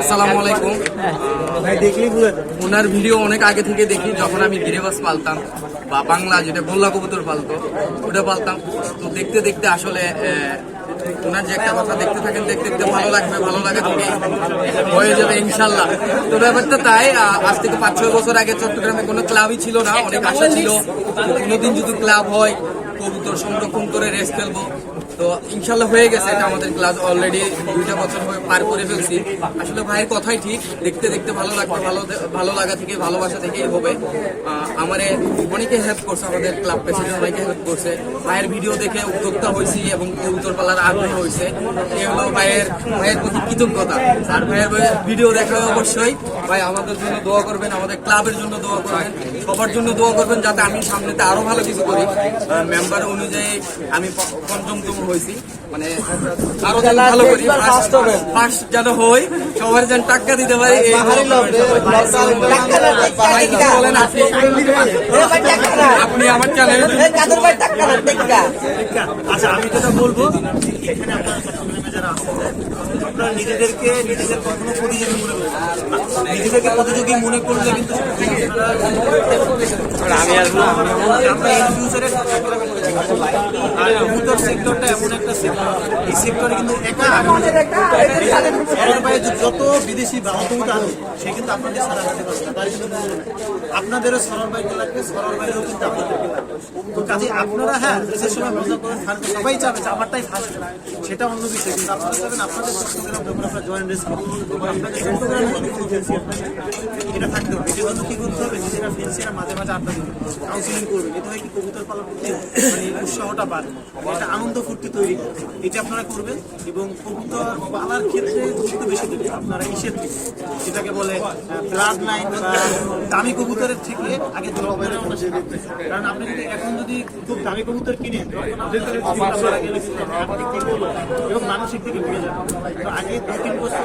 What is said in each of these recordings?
আসসালামু আলাইকুম। ভাই দেখলেই বুঝে ওনার ভিডিও অনেক আগে থেকে দেখি যখন আমি গিরেবাস পালতাম বা বাংলা যেটা গোল্লা কবুতর পালতো ওটা পালতাম। তো দেখতে দেখতে আসলে ওনার যে একটা কথা দেখতে থাকেন দেখতে দেখতে ভালো লাগবে ভালো লাগা থেকে হয়ে যাবে ইনশাল্লাহ। তো ব্যাপারটা তাই আজ থেকে পাঁচ ছয় বছর আগে চট্টগ্রামে কোনো ক্লাবই ছিল না অনেক আশা ছিল। কোনোদিন যদি ক্লাব হয় কবুতর সংরক্ষণ করে রেস্ট ফেলব। তো ইনশাল্লাহ হয়ে গেছে এটা আমাদের ক্লাস অলরেডি দুইটা বছর পার করে ফেলছি। আসলে ভাইয়ের কথাই ঠিক, দেখতে দেখতে ভালো লাগবে ভালো ভালো লাগা থেকে, ভালোবাসা থেকেই হবে। আমারে অনেকে হেল্প করছে আমাদের ক্লাব প্রেসিডেন্ট অনেকে হেল্প করছে। ভাইয়ের ভিডিও দেখে উদ্যোক্তা হয়েছি এবং কবুতর পালার আগ্রহ হয়েছে। এই হলো ভাইয়ের ভাইয়ের প্রতি কৃতজ্ঞতা। আর ভাইয়ের ভিডিও দেখা অবশ্যই। ভাই, আমাদের জন্য দোয়া করবেন, আমাদের ক্লাবের জন্য দোয়া করবেন, সবার জন্য দোয়া করবেন যাতে আমি সামনেতে আরও ভালো কিছু করি। মেম্বার অনুযায়ী আমি পঞ্চমতম হয়েছি। মানে আরও যেন ভালো করি ফার্স্ট যেন হই সবার যেন টাকা দিতে পারি বলেন আপনি আপনি আমার চ্যানেলে আচ্ছা আমি যেটা বলব এখানে আপনারা যারা আপনারা নিজেদেরকে নিজেদের কখনো প্রতিযোগী মনে করবেন নিজেদেরকে প্রতিযোগী মনে করলে কিন্তু আমি আমরা ইন ফিউচারে আর সেক্টরটা এমন একটা সেক্টর এই সেক্টরে কিন্তু একা যত বিদেশি কবুতর আছে সে কিন্তু আপনাদের সারা পারবে না তার কিন্তু আপনাদেরও সরার বাইরে লাগবে সরার বাইরেও কিন্তু আপনাদেরকে লাগবে। তো কাজে আপনারা হ্যাঁ দেশের সময় মজা করেন থাকবে সবাই চাবে যে আমারটাই ফার্স্ট সেটা অন্য বিষয় কিন্তু আপনারা চাবেন আপনাদের আপনারা জয়েন্ট রেস আপনাদের এটা থাকতে হবে। এটার জন্য কি করতে হবে? নিজেরা ফেন্সিরা মাঝে মাঝে আড্ডা দিবে কাউন্সিলিং করবেন এতে হয় কি? কবুতর পালার প্রতি মানে উৎসাহটা বাড়বে একটা আনন্দ ফুর্তি তৈরি এটা আপনারা করবেন এবং কবুতর পালার ক্ষেত্রে গুরুত্ব বেশি দেবেন আপনারা ইসের থেকে। যেটাকে বলে ব্লাড লাইন দামি কবুতরের থেকে আগে জলবায়ু কারণ আপনি যদি এখন যদি খুব দামি কবুতর কিনে থেকে এবং মানসিক ভেঙে যাবে। তো আগে দু তিন বছর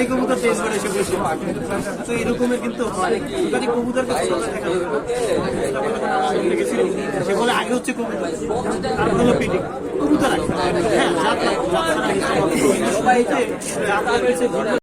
এই কবুতর করে এসে বসে। তো এরকমের কিন্তু হয় কবুতরকে ছোট সে বলে, আগে হচ্ছে কবুতর। তারপর হলো পিটি কবুতর আগে হ্যাঁ